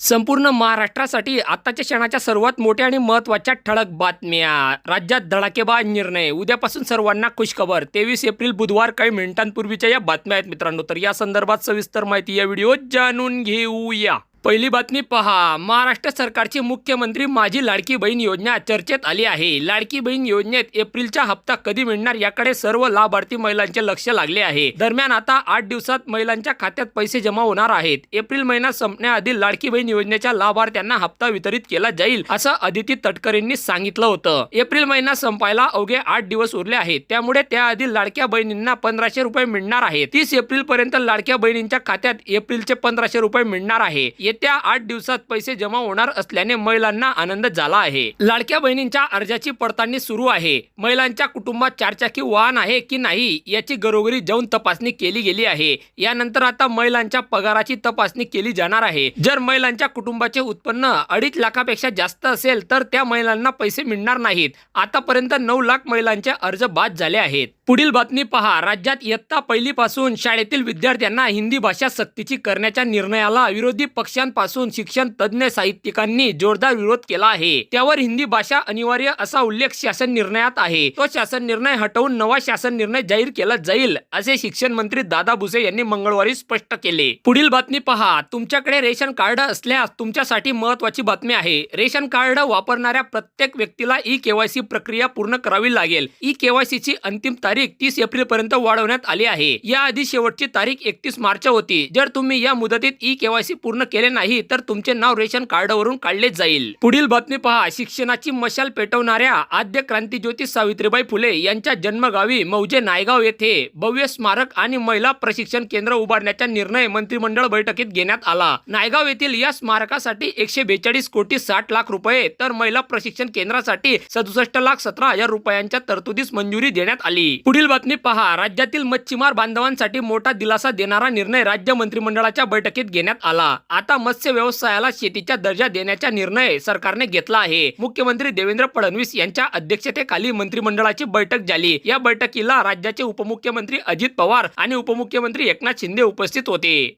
संपूर्ण महाराष्ट्रासाठी आत्ताच्या क्षणाच्या सर्वात मोठ्या आणि महत्त्वाच्या ठळक बातम्या. राज्यात धडाकेबाज निर्णय. उद्यापासून सर्वांना खुशखबर. तेवीस एप्रिल बुधवार काही मिनिटांपूर्वीच्या या बातम्या आहेत मित्रांनो. तर या संदर्भात सविस्तर माहिती या व्हिडिओ जाणून घेऊया. पहिली बातमी पहा. महाराष्ट्र सरकारची मुख्यमंत्री माझी लाडकी बहीण योजना चर्चेत आली आहे. लाडकी बहीण योजनेत एप्रिलचा हप्ता कधी मिळणार याकडे सर्व लाभार्थी महिलांचे लक्ष लागले आहे. दरम्यान आता आठ दिवसात महिलांच्या खात्यात पैसे जमा होणार आहेत. एप्रिल महिना संपण्याआधी लाडकी बहीण योजनेच्या लाभार्थ्यांना हप्ता वितरित केला जाईल असं अदिती तटकरेंनी सांगितलं होतं. एप्रिल महिना संपायला अवघे आठ दिवस उरले आहेत. त्यामुळे त्याआधी लाडक्या बहिणींना पंधराशे रुपये मिळणार आहेत. तीस एप्रिल पर्यंत लाडक्या बहिणींच्या खात्यात एप्रिलचे पंधराशे रुपये मिळणार आहे. येत्या आठ दिवसात पैसे जमा होणार असल्याने महिलांना आनंद झाला आहे. लाडक्या बहिणींच्या अर्जाची पडताळणी सुरू आहे. महिलांच्या कुटुंबात चारचाकी वाहन आहे की नाही याची घरोघरी जाऊन तपासणी केली गेली आहे. यानंतर आता महिलांच्या पगाराची तपासणी केली जाणार आहे. जर महिलांच्या कुटुंबाचे उत्पन्न अडीच लाखापेक्षा जास्त असेल तर त्या महिलांना पैसे मिळणार नाहीत. आतापर्यंत नऊ लाख महिलांचे अर्ज बाद झाले आहेत. पुढील बातमी पहा. राज्यात इयत्ता पहिलीपासून शाळेतील विद्यार्थ्यांना हिंदी भाषा सक्तीची करण्याच्या निर्णयाला विरोधी पक्षांपासून शिक्षण तज्ज्ञ साहित्यिकांनी जोरदार विरोध केला आहे. त्यावर हिंदी भाषा अनिवार्य असा उल्लेख शासन निर्णयात आहे. तो शासन निर्णय हटवून नवा शासन निर्णय जाहीर केला जाईल असे शिक्षण मंत्री दादा भुसे यांनी मंगळवारी स्पष्ट केले. पुढील बातमी पहा. तुमच्याकडे रेशन कार्ड असल्यास तुमच्यासाठी महत्वाची बातमी आहे. रेशन कार्ड वापरणाऱ्या प्रत्येक व्यक्तीला ई केवायसी प्रक्रिया पूर्ण करावी लागेल. ई केवायसी ची अंतिम तारीख तीस एप्रिल पर्यंत वाढवण्यात आली आहे. याआधी शेवटची तारीख एकतीस मार्च होती. जर तुम्ही या मुदतीत ई केवायसी पूर्ण केले नाही तर तुमचे नाव रेशन कार्डवरून काढले जाईल. पुढील बातमी पहा. शिक्षणाची मशाल पेटवणाऱ्या आद्य क्रांतीज्योती सावित्रीबाई फुले यांच्या जन्मगावी मौजे नायगाव येथे भव्य स्मारक आणि महिला प्रशिक्षण केंद्र उभारण्याचा निर्णय मंत्रिमंडळ बैठकीत घेण्यात आला. नायगाव येथील या स्मारकासाठी एकशे बेचाळीस कोटी साठ लाख रुपये तर महिला प्रशिक्षण केंद्रासाठी सदुसष्ट लाख सतरा हजार रुपयांच्या तरतुदीस मंजुरी देण्यात आली. पुढील बातमी पहा. राज्यातील मच्छीमार बांधवांसाठी मोठा दिलासा देणारा निर्णय राज्य मंत्रिमंडळाच्या बैठकीत घेण्यात आला. आता मत्स्य व्यवसायाला शेतीचा दर्जा देण्याचा निर्णय सरकारने घेतला आहे. मुख्यमंत्री देवेंद्र फडणवीस यांच्या अध्यक्षतेखाली मंत्रिमंडळाची बैठक झाली. या बैठकीला राज्याचे उपमुख्यमंत्री अजित पवार आणि उपमुख्यमंत्री एकनाथ शिंदे उपस्थित होते.